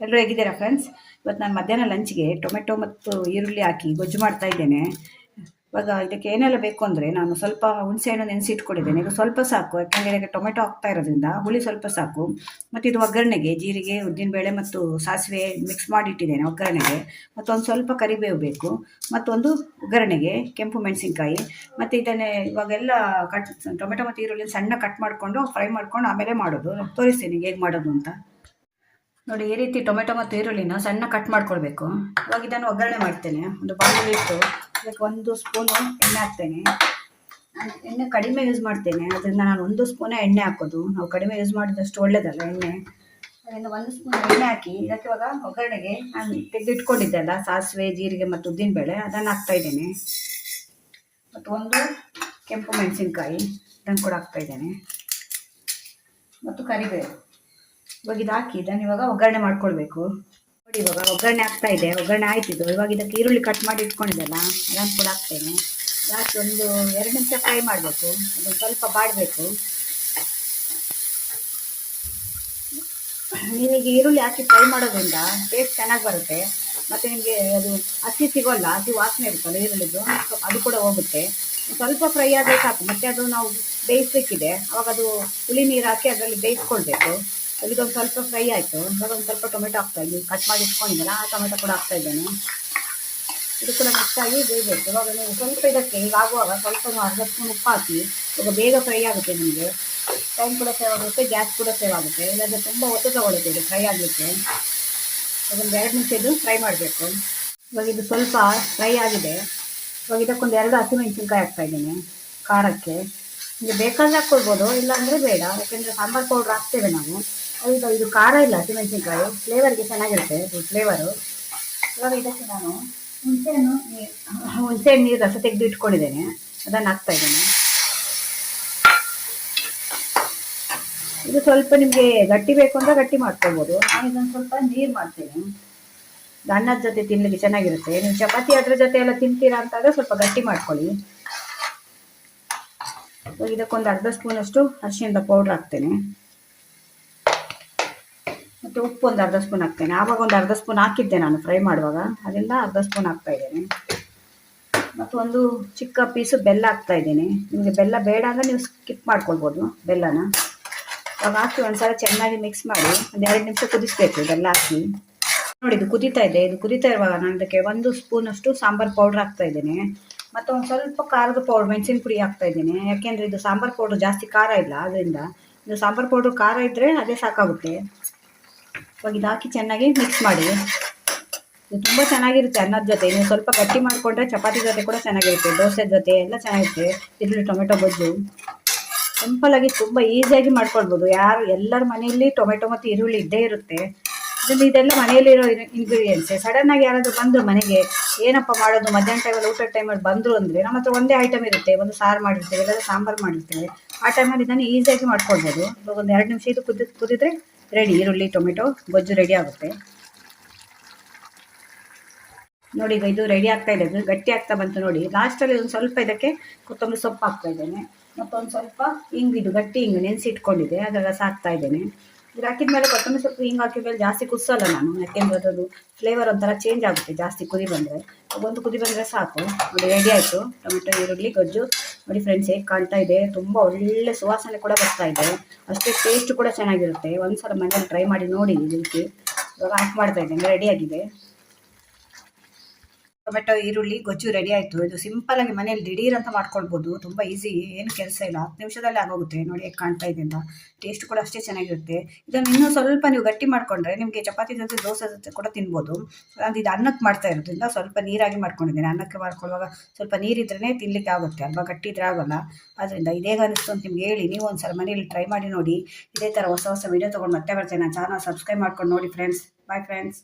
ಎಲ್ಲರೂ ಹೇಗಿದ್ದೀರಾ ಫ್ರೆಂಡ್ಸ್ ಇವತ್ತು ನಾನು ಮಧ್ಯಾಹ್ನ ಲಂಚ್ಗೆ ಟೊಮೆಟೊ ಮತ್ತು ಈರುಳ್ಳಿ ಹಾಕಿ ಗೊಜ್ಜು ಮಾಡ್ತಾ ಇದ್ದೇನೆ. ಇವಾಗ ಇದಕ್ಕೆ ಏನೆಲ್ಲ ಬೇಕು ಅಂದರೆ ನಾನು ಸ್ವಲ್ಪ ಹುಣಸೆಹಣ್ಣು ನೆನೆಸಿ ಇಟ್ಕೊಂಡಿದ್ದೇನೆ ಇದು ಸ್ವಲ್ಪ ಸಾಕು, ಯಾಕೆಂದರೆ ಇದಕ್ಕೆ ಟೊಮೆಟೊ ಹಾಕ್ತಾ ಇರೋದ್ರಿಂದ ಹುಳಿ ಸ್ವಲ್ಪ ಸಾಕು. ಮತ್ತು ಇದು ಒಗ್ಗರಣೆಗೆ, ಜೀರಿಗೆ ಉದ್ದಿನಬೇಳೆ ಮತ್ತು ಸಾಸಿವೆ ಮಿಕ್ಸ್ ಮಾಡಿ ಇಟ್ಟಿದ್ದೇನೆ ಒಗ್ಗರಣೆಗೆ. ಮತ್ತು ಒಂದು ಸ್ವಲ್ಪ ಕರಿಬೇವು ಬೇಕು. ಮತ್ತೊಂದು ಒಗ್ಗರಣೆಗೆ ಕೆಂಪು ಮೆಣಸಿನ್ಕಾಯಿ. ಮತ್ತು ಇದನ್ನೇ ಇವಾಗೆಲ್ಲ ಕಟ್ ಟೊಮೆಟೊ ಮತ್ತು ಈರುಳ್ಳಿ ಸಣ್ಣ ಕಟ್ ಮಾಡಿಕೊಂಡು ಫ್ರೈ ಮಾಡ್ಕೊಂಡು ಆಮೇಲೆ ಮಾಡೋದು. ತೋರಿಸ್ತೀನಿ ಹೇಗೆ ಮಾಡೋದು ಅಂತ. ನೋಡಿ, ಈ ರೀತಿ ಟೊಮೆಟೊ ಮತ್ತು ಈರುಳ್ಳಿನ ಸಣ್ಣ ಕಟ್ ಮಾಡ್ಕೊಳ್ಬೇಕು. ಇವಾಗ ಇದನ್ನು ಒಗ್ಗರಣೆ ಮಾಡ್ತೇನೆ. ಒಂದು ಬಾಣಲಿ ಇಟ್ಟು ಅದಕ್ಕೆ ಒಂದು ಸ್ಪೂನು ಎಣ್ಣೆ ಹಾಕ್ತೇನೆ. ಎಣ್ಣೆ ಕಡಿಮೆ ಯೂಸ್ ಮಾಡ್ತೇನೆ. ಅದರಿಂದ ನಾನು ಒಂದು ಸ್ಪೂನೇ ಎಣ್ಣೆ ಹಾಕೋದು. ನಾವು ಕಡಿಮೆ ಯೂಸ್ ಮಾಡಿದಷ್ಟು ಒಳ್ಳೇದಲ್ಲ ಎಣ್ಣೆ. ಅದರಿಂದ ಒಂದು ಸ್ಪೂನ್ ಎಣ್ಣೆ ಹಾಕಿ ಇದಕ್ಕೆ ಇವಾಗ ಒಗ್ಗರಣೆಗೆ ನಾನು ತೆಗೆದಿಟ್ಕೊಂಡಿದ್ದೆಲ್ಲ ಸಾಸಿವೆ, ಜೀರಿಗೆ ಮತ್ತು ಉದ್ದಿನಬೇಳೆ ಅದನ್ನು ಹಾಕ್ತಾ ಇದ್ದೇನೆ. ಮತ್ತು ಒಂದು ಕೆಂಪು ಮೆಣಸಿನ್ಕಾಯಿ ಅದನ್ನು ಕೂಡ ಹಾಕ್ತಾ ಇದ್ದೇನೆ. ಮತ್ತು ಕರಿಬೇವು. ಇವಾಗ ಇದು ಹಾಕಿ ಇದನ್ನು ಇವಾಗ ಒಗ್ಗರಣೆ ಮಾಡ್ಕೊಳ್ಬೇಕು. ನೋಡಿ ಇವಾಗ ಒಗ್ಗರಣೆ ಆಗ್ತಾ ಇದೆ, ಒಗ್ಗರಣೆ ಆಯ್ತಿದ್ದು ಇವಾಗ ಇದಕ್ಕೆ ಈರುಳ್ಳಿ ಕಟ್ ಮಾಡಿ ಇಟ್ಕೊಂಡಿದ್ದಲ್ಲ ಅದನ್ನು ಕೂಡ ಹಾಕ್ತೇನೆ. ಲಾಸ್ಟ್ ಒಂದು ಎರಡು ನಿಮಿಷ ಫ್ರೈ ಮಾಡಬೇಕು. ಅದು ಸ್ವಲ್ಪ ಬಾಡಬೇಕು. ನೀವೀಗ ಈರುಳ್ಳಿ ಹಾಕಿ ಫ್ರೈ ಮಾಡೋದ್ರಿಂದ ಟೇಸ್ಟ್ ಚೆನ್ನಾಗಿ ಬರುತ್ತೆ. ಮತ್ತು ನಿಮಗೆ ಅದು ಹಸಿ ಸಿಗೋಲ್ಲ, ಹಸಿ ವಾಸನೆ ಇರುತ್ತಲ್ಲ ಈರುಳ್ಳಿದು ಅದು ಕೂಡ ಹೋಗುತ್ತೆ. ಸ್ವಲ್ಪ ಫ್ರೈ ಆದರೆ ಸಾಕು. ಮತ್ತೆ ಅದು ನಾವು ಬೇಯಿಸಬೇಕಿದೆ ಅವಾಗ ಅದು ಹುಳಿ ನೀರು ಹಾಕಿ ಅದರಲ್ಲಿ ಬೇಯಿಸ್ಕೊಳ್ಬೇಕು. ಇದೊಂದು ಸ್ವಲ್ಪ ಫ್ರೈ ಆಯಿತು. ಇವಾಗ ಒಂದು ಸ್ವಲ್ಪ ಟೊಮೆಟೊ ಹಾಕ್ತಾ ಇದ್ದೀನಿ ಕಟ್ ಮಾಡಿ ಇಟ್ಕೊಂಡಿದ್ದಲ್ಲ ಆ ಟೊಮೆಟೊ ಕೂಡ ಹಾಕ್ತಾ ಇದ್ದೇನೆ. ಇದು ಕೂಡ ಮಿಕ್ಸಾಗಿ ಬೇಯಬೇಕು ಇವಾಗ ನೀವು ಸ್ವಲ್ಪ ಇದಕ್ಕೆ, ಈಗ ಆಗುವಾಗ ಸ್ವಲ್ಪ ಅರ್ಧ ಸ್ಪೂನ್ ಉಪ್ಪು ಹಾಕಿ ಇವಾಗ ಬೇಗ ಫ್ರೈ ಆಗುತ್ತೆ ನಿಮಗೆ. ಟೈಮ್ ಕೂಡ ಸೇವ್ ಆಗುತ್ತೆ ಗ್ಯಾಸ್ ಕೂಡ ಸೇವ್ ಆಗುತ್ತೆ. ಇಲ್ಲಾಂದರೆ ತುಂಬ ಹೊತ್ತು ತಗೊಳುತ್ತೆ ಫ್ರೈ ಆಗಲಿಕ್ಕೆ. ಒಂದು ಎರಡು ನಿಮಿಷ ಇದು ಫ್ರೈ ಮಾಡಬೇಕು. ಇವಾಗ ಇದು ಸ್ವಲ್ಪ ಫ್ರೈ ಆಗಿದೆ. ಇವಾಗ ಇದಕ್ಕೊಂದು ಎರಡು ಹಸಿಮೆಣಸಿನ್ಕಾಯಿ ಹಾಕ್ತಾ ಇದ್ದೀನಿ, ಖಾರಕ್ಕೆ. ನಿಮಗೆ ಬೇಕಾದ್ರೆ ಹಾಕ್ಕೊಳ್ಬೋದು, ಇಲ್ಲಾಂದರೆ ಬೇಡ. ಯಾಕೆಂದರೆ ಸಾಂಬಾರು ಪೌಡ್ರ್ ಹಾಕ್ತೇವೆ ನಾವು. ಇದು ಇದು ಖಾರ ಇಲ್ಲ, ಹಸಿಮೆಣಸಿನ್ಕಾಯಿ. ಫ್ಲೇವರ್ಗೆ ಚೆನ್ನಾಗಿರುತ್ತೆ ಇದು ಫ್ಲೇವರು ಇವಾಗ ಇದಕ್ಕೆ ನಾನು ಹುಣಸೆಹಣ್ಣು ನೀರು ಹುಣಸೆಹಣ್ಣು ನೀರು ರಸ ತೆಗೆದು ಇಟ್ಕೊಂಡಿದ್ದೇನೆ. ಅದನ್ನು ಹಾಕ್ತಾ ಇದ್ದೇನೆ. ಇದು ಸ್ವಲ್ಪ ನಿಮಗೆ ಗಟ್ಟಿ ಬೇಕು ಅಂದರೆ ಗಟ್ಟಿ ಮಾಡ್ಕೋಬೋದು ನಾನು ಇದೊಂದು ಸ್ವಲ್ಪ ನೀರು ಮಾಡ್ತೀನಿ. ಅನ್ನದ ಜೊತೆ ತಿನ್ನಲಿಕ್ಕೆ ಚೆನ್ನಾಗಿರುತ್ತೆ. ನೀವು ಚಪಾತಿ ಅದ್ರ ಜೊತೆ ಎಲ್ಲ ತಿಂತೀರಾ ಅಂತಾದರೆ ಸ್ವಲ್ಪ ಗಟ್ಟಿ ಮಾಡ್ಕೊಳ್ಳಿ. ಇದಕ್ಕೊಂದು ಅರ್ಧ ಸ್ಪೂನಷ್ಟು ಅರಿಶಿಣದ ಪೌಡ್ರ್ ಹಾಕ್ತೇನೆ. ಮತ್ತು ಉಪ್ಪು ಒಂದು ಅರ್ಧ ಸ್ಪೂನ್ ಹಾಕ್ತೇನೆ. ಆವಾಗ ಒಂದು ಅರ್ಧ ಸ್ಪೂನ್ ಹಾಕಿದ್ದೆ ನಾನು ಫ್ರೈ ಮಾಡುವಾಗ. ಅದರಿಂದ ಅರ್ಧ ಸ್ಪೂನ್ ಹಾಕ್ತಾ ಇದ್ದೇನೆ. ಮತ್ತು ಒಂದು ಚಿಕ್ಕ ಪೀಸು ಬೆಲ್ಲ ಹಾಕ್ತಾ ಇದ್ದೀನಿ. ನಿಮಗೆ ಬೆಲ್ಲ ಬೇಡ ಅಂದರೆ ನೀವು ಸ್ಕಿಪ್ ಮಾಡ್ಕೊಳ್ಬೋದು ಬೆಲ್ಲನ. ಅವಾಗ ಹಾಕಿ ಒಂದ್ಸಲ ಚೆನ್ನಾಗಿ ಮಿಕ್ಸ್ ಮಾಡಿ ಒಂದು ಎರಡು ನಿಮಿಷ ಕುದಿಸ್ಬೇಕು ಬೆಲ್ಲ ಹಾಕಿ. ನೋಡಿ, ಇದು ಕುದೀತಾ ಇದೆ. ಇದು ಕುದೀತಾ ಇರುವಾಗ ನಾನು ಅದಕ್ಕೆ ಒಂದು ಸ್ಪೂನಷ್ಟು ಸಾಂಬಾರು ಪೌಡ್ರ್ ಹಾಕ್ತಾ ಇದ್ದೀನಿ. ಮತ್ತು ಒಂದು ಸ್ವಲ್ಪ ಖಾರದ ಪೌಡ್ರ್, ಮೆಣಸಿನ ಪುಡಿ ಹಾಕ್ತಾ ಇದ್ದೀನಿ. ಯಾಕೆಂದರೆ ಇದು ಸಾಂಬಾರು ಪೌಡ್ರ್ ಜಾಸ್ತಿ ಖಾರ ಇಲ್ಲ ಅದರಿಂದ ಇದು ಸಾಂಬಾರು ಪೌಡ್ರ್ ಖಾರ ಇದ್ದರೆ ಅದೇ ಸಾಕಾಗುತ್ತೆ. ಇವಾಗ ಇದು ಚೆನ್ನಾಗಿ ಮಿಕ್ಸ್ ಮಾಡಿ ತುಂಬ ಚೆನ್ನಾಗಿರುತ್ತೆ ಅನ್ನದ ಜೊತೆ. ನೀವು ಸ್ವಲ್ಪ ಗಟ್ಟಿ ಮಾಡಿಕೊಂಡ್ರೆ ಚಪಾತಿ ಜೊತೆ ಕೂಡ ಚೆನ್ನಾಗಿರುತ್ತೆ, ದೋಸೆ ಜೊತೆ ಎಲ್ಲ ಚೆನ್ನಾಗಿರುತ್ತೆ ಈರುಳ್ಳಿ ಟೊಮೆಟೊ ಗೊಜ್ಜು ಸಿಂಪಲಾಗಿ ತುಂಬ ಈಸಿಯಾಗಿ ಮಾಡ್ಕೊಳ್ಬೋದು. ಯಾರು ಎಲ್ಲರ ಮನೆಯಲ್ಲಿ ಟೊಮೆಟೊ ಮತ್ತು ಈರುಳ್ಳಿ ಇದ್ದೇ ಇರುತ್ತೆ. ಇದರಲ್ಲಿ ಇದೆಲ್ಲ ಮನೆಯಲ್ಲಿರೋ ಇಂಗ್ರೀಡಿಯೆಂಟ್ಸೆ ಸಡನ್ನಾಗಿ ಯಾರಾದರೂ ಬಂದರು ಮನೆಗೆ, ಏನಪ್ಪ ಮಾಡೋದು? ಮಧ್ಯಾಹ್ನ ಟೈಮಲ್ಲಿ ಊಟದ ಟೈಮಲ್ಲಿ ಬಂದರು ಅಂದರೆ ನಮ್ಮ ಹತ್ರ ಒಂದೇ ಐಟಮ್ ಇರುತ್ತೆ. ಒಂದು ಸಾರು ಮಾಡಿರ್ತೇವೆ, ಇಲ್ಲಾಂದ್ರೆ ಸಾಂಬಾರು ಮಾಡಿರ್ತೇವೆ. ಆ ಟೈಮಲ್ಲಿ ಇದನ್ನು ಈಸಿಯಾಗಿ ಮಾಡ್ಕೊಳ್ಬೋದು. ಇವಾಗ ಒಂದು ಎರಡು ನಿಮಿಷ ಇದು ಕುದಿ, ಕುದಿದ್ರೆ ರೆಡಿ, ಈರುಳ್ಳಿ, ಟೊಮೆಟೊ, ಗೊಜ್ಜು ರೆಡಿ ಆಗುತ್ತೆ. ನೋಡಿ, ಈಗ ಇದು ರೆಡಿ ಆಗ್ತಾ ಇದೆ. ಗಟ್ಟಿ ಆಗ್ತಾ ಬಂತು ನೋಡಿ. ಲಾಸ್ಟಲ್ಲಿ ಒಂದು ಸ್ವಲ್ಪ ಇದಕ್ಕೆ ಕೊತ್ತಂಬರಿ ಸೊಪ್ಪು ಹಾಕ್ತಾ ಇದ್ದೇನೆ. ಮತ್ತೊಂದು ಸ್ವಲ್ಪ ಹಿಂಗೆ ಇದು ಗಟ್ಟಿ ಹಿಂಗೆ ನೆನೆಸಿ ಇಟ್ಕೊಂಡಿದ್ದೆ ಅದರ ಸಾಕ್ತಾ ಇದ್ದೇನೆ. ಇದು ಹಾಕಿದ್ಮೇಲೆ ಕೊತ್ತಂಬರಿ ಸೊಪ್ಪು ಹಿಂಗೆ ಹಾಕಿದ ಮೇಲೆ ಜಾಸ್ತಿ ಕುದಿಸಲ್ಲ ನಾನು. ಯಾಕೆಂದ್ರೆ ಅದರದ್ದು ಫ್ಲೇವರ್ ಒಂಥರ ಚೇಂಜ್ ಆಗುತ್ತೆ ಜಾಸ್ತಿ ಕುದಿ ಬಂದರೆ. ಒಂದು ಕುದಿ ಬಂದರೆ ಸಾಕು. ನೋಡಿ ರೆಡಿ ಆಯಿತು. ಟೊಮೆಟೊ, ಈರುಳ್ಳಿ, ಗೊಜ್ಜು. ನೋಡಿ ಫ್ರೆಂಡ್ಸ್ ಹೇಗೆ ಕಾಣ್ತಾ ಇದೆ? ತುಂಬ ಒಳ್ಳೆ ಸುವಾಸನೆ ಕೂಡ ಬರ್ತಾ ಇದೆ. ಅಷ್ಟೇ ಟೇಸ್ಟ್ ಕೂಡ ಚೆನ್ನಾಗಿರುತ್ತೆ. ಒಂದು ಸಲ ಮನೇಲಿ ಟ್ರೈ ಮಾಡಿ ನೋಡಿ ರೀತಿ. ಇವಾಗ ಆಫ್ ಮಾಡ್ತಾ ಇದ್ದೇನೆ ರೆಡಿಯಾಗಿದೆ ಟೊಮೆಟೊ, ಈರುಳ್ಳಿ, ಗೊಜ್ಜು ರೆಡಿ ಆಯಿತು. ಇದು ಸಿಂಪಲ್ ಆಗಿ ಮನೇಲಿ ದಿಢೀರ್ ಅಂತ ಮಾಡ್ಕೊಳ್ಬೋದು. ತುಂಬ ಈಸಿ ಏನು ಕೆಲಸ ಇಲ್ಲ. ಹತ್ತು ನಿಮಿಷದಲ್ಲಿ ಆಗೋಗುತ್ತೆ. ನೋಡಿ ಹೇಗೆ ಕಾಣ್ತಾ ಇದೆ ಅಂತ. ಟೇಸ್ಟ್ ಕೂಡ ಅಷ್ಟೇ ಚೆನ್ನಾಗಿರುತ್ತೆ. ಇದನ್ನು ಇನ್ನೂ ಸ್ವಲ್ಪ ನೀವು ಗಟ್ಟಿ ಮಾಡಿಕೊಂಡ್ರೆ ನಿಮಗೆ ಚಪಾತಿ ಜೊತೆ ದೋಸೆ ಜೊತೆ ಕೂಡ ತಿನ್ಬೋದು. ಅದು ಇದು ಅನ್ನಕ್ಕೆ ಮಾಡ್ತಾ ಇರೋದ್ರಿಂದ ಸ್ವಲ್ಪ ನೀರಾಗಿ ಮಾಡ್ಕೊಂಡಿದ್ದೀನಿ. ಅನ್ನಕ್ಕೆ ಮಾಡ್ಕೊಳ್ಳುವಾಗ ಸ್ವಲ್ಪ ನೀರಿದ್ರೇ ತಿನ್ನಲಿಕ್ಕೆ ಆಗುತ್ತೆ. ಅಲ್ವಾ? ಗಟ್ಟಿ ಇದ್ರೆ ಆಗೋಲ್ಲ. ಆದ್ದರಿಂದ ಇದೇಗ ಅನಿಸ್ತು ಅಂತ ನಿಮ್ಗೆ ಹೇಳಿ. ನೀವು ಒಂದು ಸಲ ಮನೇಲಿ ಟ್ರೈ ಮಾಡಿ ನೋಡಿ. ಇದೇ ಥರ ಹೊಸ ಹೊಸ ವೀಡಿಯೋ ತೊಗೊಂಡು ಮತ್ತೆ ಬರ್ತೇನೆ. ನಾನು ಚಾನಲ್ ಸಬ್ಸ್ಕ್ರೈಬ್ ಮಾಡ್ಕೊಂಡು ನೋಡಿ ಫ್ರೆಂಡ್ಸ್ ಬಾಯ್ ಫ್ರೆಂಡ್ಸ್